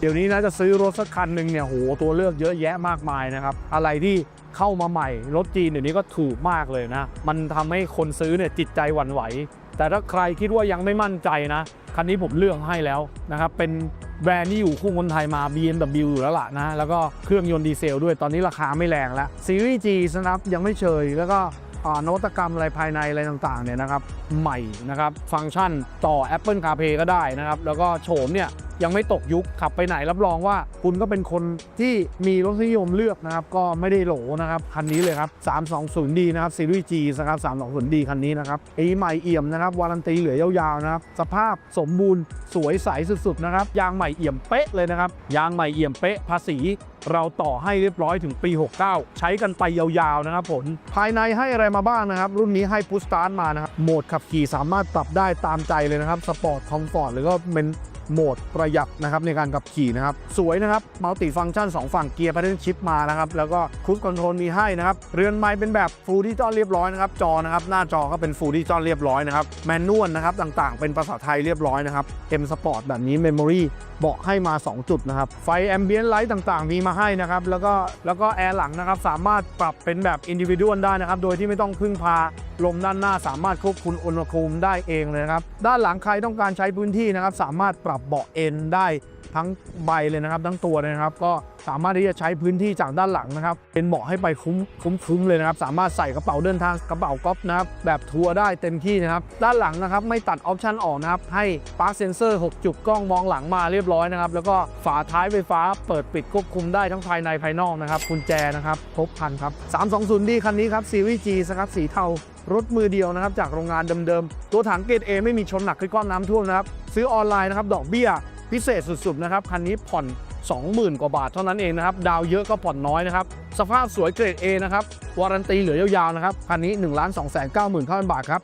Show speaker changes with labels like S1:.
S1: เดี๋ยวนี้นะจะซื้อรถสักคันหนึ่งเนี่ยโหตัวเลือกเยอะแยะมากมายนะครับ อะไรที่เข้ามาใหม่ รถจีนเดี๋ยวนี้ก็ถูกมากเลยนะ มันทำให้คนซื้อเนี่ยจิตใจหวั่นไหว แต่ถ้าใครคิดว่ายังไม่มั่นใจนะ คันนี้ผมเลือกให้แล้วนะครับ เป็นแบรนด์ที่อยู่คู่คนไทยมา BMW อยู่แล้วล่ะนะ แล้วก็เครื่องยนต์ดีเซลด้วยตอนนี้ราคาไม่แรงแล้วซีรีส์ G นะครับยังไม่เชยแล้วก็นวัตกรรมอะไรภายในอะไรต่างๆเนี่ยนะครับใหม่นะครับฟังก์ชันต่อ Apple CarPlay ก็ได้นะครับแล้วก็โฉมเนี่ย ยังไม่ตกยุคขับไปไหนรับรองว่า คุณก็เป็นคนที่มีรสนิยมเลือกนะครับ ก็ไม่ได้โหลนะครับ คันนี้เลยครับ 320D นะครับซีรีส์ G นะครับ 320D คันนี้นะครับไอใหม่เอี่ยมนะครับ วารันตีเหลือยาวๆนะครับ สภาพสมบูรณ์สวยใสสุดๆนะครับ ยางใหม่เอี่ยมเป๊ะเลยนะครับ ยางใหม่เอี่ยมเป๊ะภาษีเราต่อให้เรียบร้อยถึงปี 69 ใช้กันไปยาวๆนะครับผลภายในให้อะไรมาบ้างนะครับ รุ่นนี้ให้พุชสตาร์ทมานะครับ โหมดขับขี่สามารถปรับได้ตามใจเลยนะครับ สปอร์ต คอมฟอร์ต หรือก็เป็น โหมดประหยัดนะครับในการขับขี่นะครับ สวยนะครับมัลติฟังก์ชัน 2 ฝั่งเกียร์พัฒนชิปมานะครับ แล้วก็ครูซคอนโทรลมีให้นะครับ เรือนไม้เป็นแบบฟูลดิจิตอลเรียบร้อยนะครับ จอนะครับ หน้าจอก็เป็นฟูลดิจิตอลเรียบร้อยนะครับ แมนนวลนะครับ ต่างๆ เป็นภาษาไทยเรียบร้อยนะครับ M Sport แบบนี้ Memory เบาะให้มา 2 จุดนะครับ ไฟแอมเบียนไลท์ต่างๆ มีมาให้นะครับ แล้วก็แล้วก็แอร์หลังนะครับสามารถปรับเป็นแบบอินดิวิ u a l ได้นะครับ โดยที่ไม่ต้องพึ่งพา ลมด้านหน้าสามารถควบคุมอุณหภูมิได้เองเลยนะครับ ด้านหลังใครต้องการใช้พื้นที่นะครับ สามารถปรับเบาะเอนได้ ทั้งใบเลยนะครับ ทั้งตัวเลยนะครับ ก็สามารถที่จะใช้พื้นที่จากด้านหลังนะครับ เป็นเบาะให้ไปคุ้มคุ้มคุ้มเลยนะครับ สามารถใส่กระเป๋าเดินทางกระเป๋าก๊อฟนะครับแบบทัวร์ได้เต็มที่นะครับ ด้านหลังนะครับไม่ตัดออปชันออกนะครับ ให้ปาร์คเซนเซอร์ 6 จุดกล้องมองหลังมาเรียบร้อยนะครับ แล้วก็ฝาท้ายไฟฟ้าเปิดปิดควบคุมได้ทั้งภายในภายนอกนะครับกุญแจนะครับครบคันครับ 320D คันนี้ครับซีรีส์ G สครับสีเทารถมือเดียวนะครับจากโรงงานเดิมๆ ตัวถังเกรด A ไม่มีชนหนักขึ้นก้อนน้ำท่วมนะครับ ซื้อออนไลน์นะครับ ดอกเบี้ย พิเศษสุดๆนะครับคันนี้ผ่อน 20,000 กว่าบาทเท่านั้นเองนะครับ ดาวเยอะก็ผ่อนน้อยนะครับ สภาพสวยเกรด A นะครับ วารันตีเหลือยาวๆนะครับ คันนี้ 1 2 9 9 0 0 0 บาทครับ